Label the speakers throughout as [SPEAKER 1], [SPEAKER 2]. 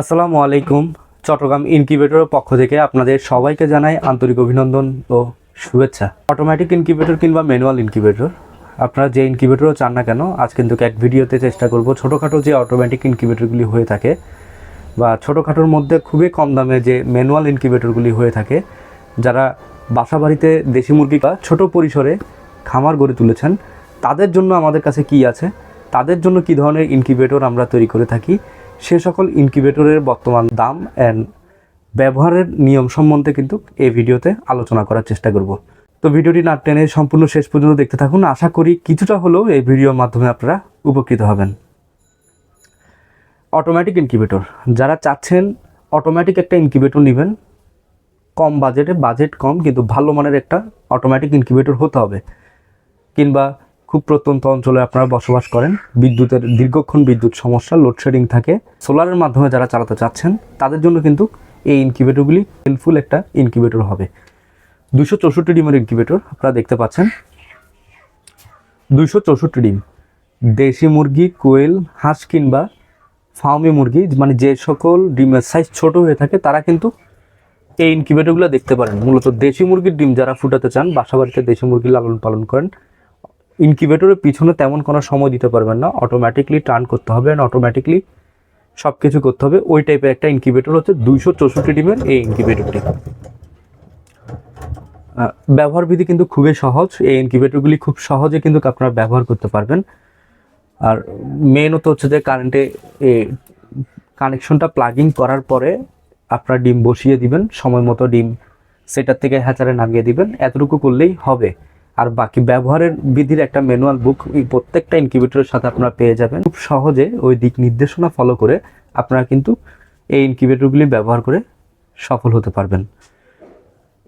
[SPEAKER 1] আসসালামু আলাইকুম। চট্টগ্রাম ইনকিউবেটরের পক্ষ থেকে আপনাদের সবাইকে জানাই আন্তরিক অভিনন্দন ও শুভেচ্ছা। অটোমেটিক ইনকিউবেটর কিংবা ম্যানুয়াল ইনকিউবেটর, আপনারা যে ইনকিউবেটরও চান না কেন, আজ কিন্তু এক ভিডিওতে চেষ্টা করব ছোটোখাটো যে অটোমেটিক ইনকিউবেটরগুলি হয়ে থাকে বা ছোটোখাটোর মধ্যে খুবই কম দামে যে ম্যানুয়াল ইনকিউবেটরগুলি হয়ে থাকে, যারা বাসা বাড়িতে দেশি মুরগি বা ছোটো পরিসরে খামার গড়ে তুলেছেন, তাদের জন্য আমাদের কাছে কি আছে, তাদের জন্য কি ধরনের ইনকিউবেটর আমরা তৈরি করে থাকি সে সকল ইনকিউবেটরের বর্তমান দাম অ্যান্ড ব্যবহারের নিয়ম সম্বন্ধে কিন্তু এই ভিডিওতে আলোচনা করার চেষ্টা করব। তো ভিডিওটি না টেনে সম্পূর্ণ শেষ পর্যন্ত দেখতে থাকুন। আশা করি কিছুটা হলেও এই ভিডিওর মাধ্যমে আপনারা উপকৃত হবেন। অটোমেটিক ইনকিউবেটর যারা চাচ্ছেন অটোমেটিক একটা ইনকিউবেটর নেবেন, কম বাজেটে বাজেট কম, কিন্তু ভালো মানের একটা অটোমেটিক ইনকিউবেটর হতে হবে। কিংবা খুব প্রত্যন্ত অঞ্চলে আপনারা বসবাস করেন। বিদ্যুতের, দীর্ঘক্ষণ বিদ্যুৎ সমস্যা লোডশেডিং থাকে। সোলারের মাধ্যমে যারা চালাতে চাচ্ছেন, তাদের জন্য কিন্তু এই ইনকিউবেটরগুলি হেল্পফুল একটা ইনকিউবেটর হবে। দুশো চৌষট্টি ডিমের ইনকিউবেটর আপনারা দেখতে পাচ্ছেন। দুশো চৌষট্টি ডিম। দেশি মুরগি, কোয়েল, হাঁস কিংবা ফার্মি মুরগি মানে যে সকল ডিমের সাইজ ছোট হয়ে থাকে, তারা কিন্তু এই ইনকিউবেটরগুলো দেখতে পারেন। মূলত দেশি মুরগির ডিম যারা ফুটাতে চান বাসা বাড়িতে দেশি মুরগি লালন পালন করেন ইনকিউবেটরের পিছনে তেমন কোনো সময় দিতে পারবেন না। অটোমেটিকলি টার্ন করতে হবে অ্যান্ড অটোমেটিকলি সব কিছু করতে হবে। ওই টাইপের একটা ইনকিউবেটর হচ্ছে দুইশো চৌষট্টি ডিমের এই ইনকিউবেটরটি আহ, ব্যবহার বিধি কিন্তু খুবই সহজ। এই ইনকিউবেটরগুলি খুব সহজে কিন্তু আপনারা ব্যবহার করতে পারবেন। আর মেনত হচ্ছে যে কারেন্টে কানেকশনটা প্লাগিং করার পরে আপনার ডিম বসিয়ে দিবেন। সময় মতো ডিম সেটার থেকে হ্যাচারে নামিয়ে দিবেন। এতটুকু করলেই হবে। আর বাকি ব্যবহারের বিধির একটা ম্যানুয়াল বুক প্রত্যেকটা ইনকিউবেটরের সাথে আপনারা পেয়ে যাবেন। খুব সহজে ওই দিক নির্দেশনা ফলো করে আপনারা কিন্তু এই ইনকিউবেটরগুলি ব্যবহার করে সফল হতে পারবেন।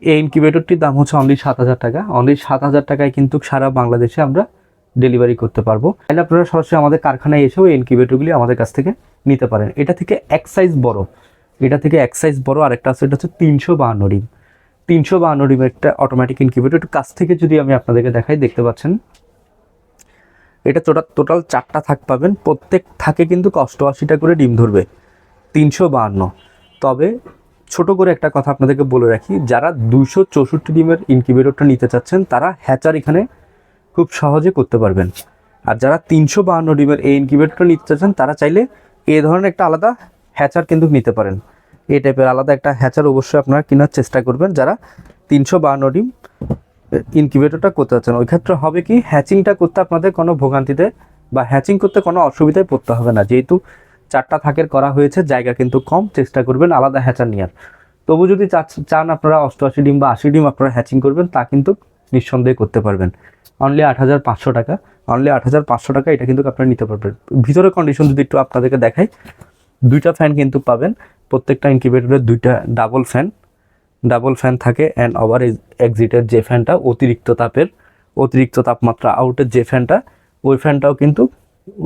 [SPEAKER 1] এই ইনকিউবেটরটির দাম হচ্ছে অনলি সাত হাজার টাকা। অনলি সাত হাজার টাকায় কিন্তু সারা বাংলাদেশে আমরা ডেলিভারি করতে পারব। তাহলে আপনারা সরাসরি আমাদের কারখানায় এসেও এই ইনকিউবেটরগুলি আমাদের কাছ থেকে নিতে পারেন। এটা থেকে এক সাইজ বড়। এটা থেকে এক সাইজ বড় আরেকটা আছে, এটা হচ্ছে তিনশো বাহান্ন ডিম তিনশো বাহান্ন ডিমের একটা অটোমেটিক ইনকিউবেটর একটু কাছ থেকে যদি আমি আপনাদেরকে দেখাই, দেখতে পাচ্ছেন? এটা টোটাল টোটাল চারটা থাক পাবেন, প্রত্যেক থাকে কিন্তু অষ্টআশিটা করে ডিম ধরবে তিনশো বাহান্ন তবে ছোট করে একটা কথা আপনাদেরকে বলে রাখি, যারা দুশো চৌষট্টি ডিমের ইনকিউবেটরটা নিতে চাচ্ছেন, তারা হ্যাচার এখানে খুব সহজে করতে পারবেন। আর যারা তিনশো বাহান্ন ডিমের এই ইনকিউবেটরটা নিতে চাচ্ছেন, তারা চাইলে এ ধরনের একটা আলাদা হ্যাচার কিন্তু নিতে পারেন। এই টাইপের আলাদা একটা হ্যাচার অবশ্যই আপনারা কেনার চেষ্টা করবেন। যারা তিনশো বাহান্ন ডিম ইনকিউবেটরটা করতে চাচ্ছেন, ওই ক্ষেত্রে হবে কি হ্যাচিংটা করতে আপনাদের কোনো ভোগান্তিতে বা হ্যাচিং করতে কোনো অসুবিধায় পড়তে হবে না। যেহেতু চারটা থাকের করা হয়েছে, জায়গা কিন্তু কম, চেষ্টা করবেন আলাদা হ্যাচার নেওয়ার তবু যদি চান আপনারা অষ্টআশি ডিম বা আশি ডিম আপনারা হ্যাচিং করবেন, তা কিন্তু নিঃসন্দেহে করতে পারবেন। অনলি আট হাজার পাঁচশো টাকা অনলি আট হাজার পাঁচশো টাকা, এটা কিন্তু আপনারা নিতে পারবেন। ভিতরের কন্ডিশন যদি একটু আপনাদেরকে দেখাই, দুইটা ফ্যান কিন্তু পাবেন। প্রত্যেকটা ইনকিউবেটরের দুইটা ডাবল ফ্যান ডাবল ফ্যান থাকে অ্যান্ড ওভার এক্সিটের যে ফ্যানটা অতিরিক্ত তাপের, অতিরিক্ত তাপমাত্রা আউটের যে ফ্যানটা ওই ফ্যানটাও কিন্তু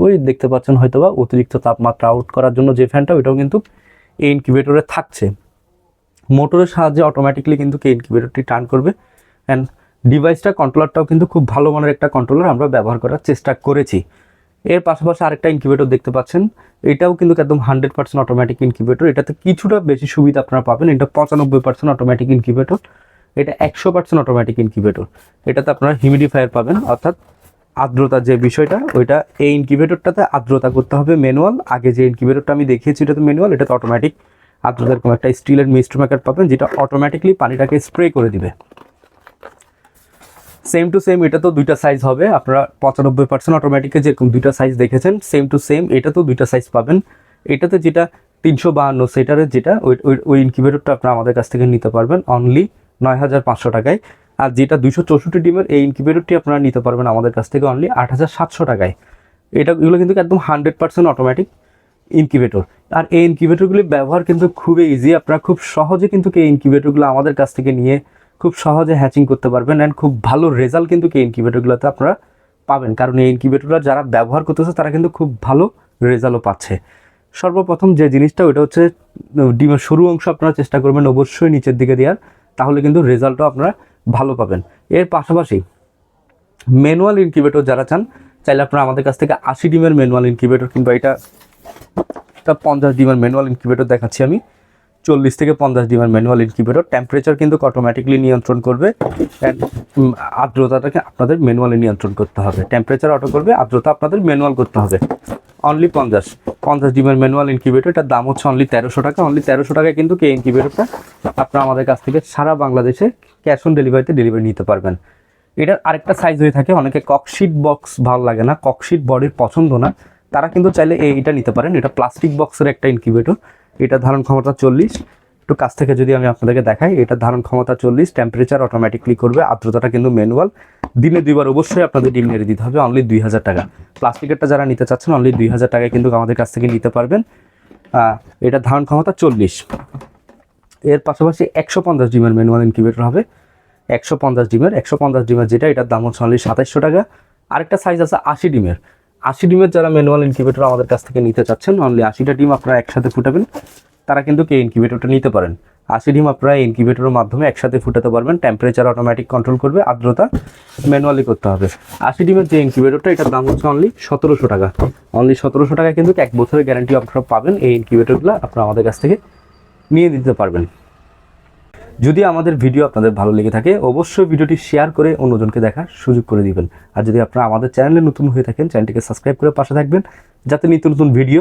[SPEAKER 1] ওই দেখতে পাচ্ছেন হয়তো বা অতিরিক্ত তাপমাত্রা আউট করার জন্য যে ফ্যানটা ওইটাও কিন্তু এই ইনকিউবেটরে থাকছে। মোটরের সাহায্যে অটোমেটিকলি কিন্তু এই ইনকিউবেটরটি টার্ন করবে অ্যান্ড ডিভাইসটা কন্ট্রোলারটাও কিন্তু খুব ভালো মানের একটা কন্ট্রোলার আমরা ব্যবহার করার চেষ্টা করেছি। এর পাশাপাশি আরেকটা ইনকিউবেটর দেখতে পাচ্ছেন। এটাও কিন্তু একদম হান্ড্রেড পার্সেন্ট অটোমেটিক ইনকিউবেটর এটাতে কিছুটা বেশি সুবিধা আপনারা পাবেন। এটা পঁচানব্বই পার্সেন্ট অটোমেটিক ইনকিউবেটর এটা একশো পার্সেন্ট অটোমেটিক ইনকিউবেটর এটাতে আপনারা হিউমিডিফায়ার পাবেন। অর্থাৎ আর্দ্রতা যে বিষয়টা, ওইটা এই ইনকিউবেটরটাতে আর্দ্রতা করতে হবে ম্যানুয়াল আগে যে ইনকিউবেটরটা আমি দেখিয়েছি এটা তো ম্যানুয়াল এটা তো অটোমেটিক আর্দ্রতা এরকম একটা স্টিলের মিস্ট মেকার পাবেন, যেটা অটোমেটিকলি পানিটাকে স্প্রে করে দিবে। সেম টু সেম এটা তো দুইটা সাইজ হবে। আপনারা পঁচানব্বই পার্সেন্ট অটোমেটিকে যেরকম দুইটা সাইজ দেখেছেন সেম টু সেম এটা তো দুইটা সাইজ পাবেন। এটাতে যেটা তিনশো বাহান্ন সেটারের যেটা ওই, ওই- ইনকিউবেটরটা আপনারা আমাদের কাছ থেকে নিতে পারবেন অনলি নয় হাজার পাঁচশো টাকায়। আর যেটা দুইশো চৌষট্টি ডিমের, এই ইনকিউবেটরটি আপনারা নিতে পারবেন আমাদের কাছ থেকে অনলি আট হাজার সাতশো টাকায়। এটা, এগুলো কিন্তু একদম হান্ড্রেড পার্সেন্ট অটোমেটিক ইনকিউবেটর আর এই ইনকিউবেটরগুলি ব্যবহার কিন্তু খুবই ইজি আপনারা খুব সহজে কিন্তু এই ইনকিউবেটরগুলো আমাদের কাছ থেকে নিয়ে খুব সহজে হ্যাচিং করতে পারবেন অ্যান্ড খুব ভালো রেজাল্ট কিন্তু এই ইনকিউবেটরগুলোতে আপনারা পাবেন। কারণ এই ইনকিউবেটররা যারা ব্যবহার করতেছে, তারা কিন্তু খুব ভালো রেজাল্টও পাচ্ছে। সর্বপ্রথম যে জিনিসটা ওটা হচ্ছে ডিমের শুরু অংশ আপনারা চেষ্টা করবেন অবশ্যই নিচের দিকে দেওয়ার, তাহলে কিন্তু রেজাল্টও আপনারা ভালো পাবেন। এর পাশাপাশি ম্যানুয়াল ইনকিউবেটর যারা চান, চাইলে আপনারা আমাদের কাছ থেকে আশি ডিমের ম্যানুয়াল ইনকিউবেটর কিংবা এটা পঞ্চাশ ডিমের ম্যানুয়াল ইনকিউবেটর দেখাচ্ছি আমি। চল্লিশ থেকে পঞ্চাশ ডিমের ম্যানুয়াল ইনকিউবেটর। টেম্পারেচার কিন্তু অটোমেটিকলি নিয়ন্ত্রণ করবে আর্দ্রতাটাকে আপনাদের ম্যানুয়ালি নিয়ন্ত্রণ করতে হবে। টেম্পারেচার অটো করবে, আর্দ্রতা আপনাদের ম্যানুয়াল করতে হবে। অনলি পঞ্চাশ। পঞ্চাশ ডিমের ম্যানুয়াল ইনকিউবেটর, এটার দাম হচ্ছে অনলি তেরোশো টাকা। অনলি তেরোশো টাকায় কিন্তু কে ইনকিউবেটরটা আপনারা আমাদের কাছ থেকে সারা বাংলাদেশে ক্যাশ অন ডেলিভারিতে ডেলিভারি নিতে পারবেন। এটার আরেকটা সাইজ হয়ে থাকে, অনেকে ককশিট বক্স ভালো লাগে না। ককশিট বডির পছন্দ না। তারা কিন্তু চাইলে এই- এটা নিতে পারেন। এটা প্লাস্টিক বক্সের একটা ইনকিউবেটর এটা ধারণ ক্ষমতা চল্লিশ। একটু কাছ থেকে যদি আমি আপনাদেরকে দেখাই, এটা ধারণ ক্ষমতা চল্লিশ টেম্পারেচার অটোমেটিকলি করবে, আর্দ্রতাটা কিন্তু ম্যানুয়াল দিনে দুইবার অবশ্যই আপনাদের ডিম নেড়ে দিতে হবে অনলি দুই হাজার টাকা। প্লাস্টিকেরটা যারা নিতে চাচ্ছেন অনলি দুই হাজার টাকায় কিন্তু আমাদের কাছ থেকে নিতে পারবেন। এটা ধারণ ক্ষমতা চল্লিশ। এর পাশাপাশি একশো পঞ্চাশ ডিমের ম্যানুয়াল ইনকিউবেটর হবে। একশো পঞ্চাশ ডিমের, একশো পঞ্চাশ ডিমের যেটা, এটার দাম হচ্ছে অনলি সাতাইশশো টাকা। আরেকটা সাইজ আছে আশি ডিমের। আশি ডিমের যারা ম্যানুয়াল ইনকিউবেটর আমাদের কাছ থেকে নিতে চাচ্ছেন অনলি আশিটা ডিম আপনারা একসাথে ফুটাবেন, তারা কিন্তু কে ইনকিউবেটরটা নিতে পারেন। আশি ডিম আপনারা ইনকিউবেটরের মাধ্যমে একসাথে ফুটাতে পারবেন টেম্পারেচার অটোমেটিক কন্ট্রোল করবে, আর্দ্রতা ম্যানুয়ালি করতে হবে। আশি ডিমের যে ইনকিউবেটরটা এটার দাম হচ্ছে অনলি সতেরোশো টাকা। অনলি সতেরোশো টাকা কিন্তু এক বছরের গ্যারান্টি আপনারা পাবেন, এই ইনকিউবেটরগুলো আপনারা আমাদের কাছ থেকে নিয়ে দিতে পারবেন। যদি আমাদের ভিডিও আপনাদের ভালো লেগে থাকে, অবশ্যই ভিডিওটি শেয়ার করে অন্যজনকে দেখার সুযোগ করে দিবেন। আর যদি আপনারা আমাদের চ্যানেলে নতুন হয়ে থাকেন, চ্যানেলটিকে সাবস্ক্রাইব করে পাশে থাকবেন, যাতে নিত্য নতুন ভিডিও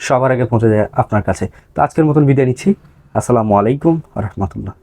[SPEAKER 1] সবার আগে পৌঁছে যায় আপনার কাছে। তো আজকের মতন বিদায় নিচ্ছি। আসসালামু আলাইকুম রহমতুল্লাহ।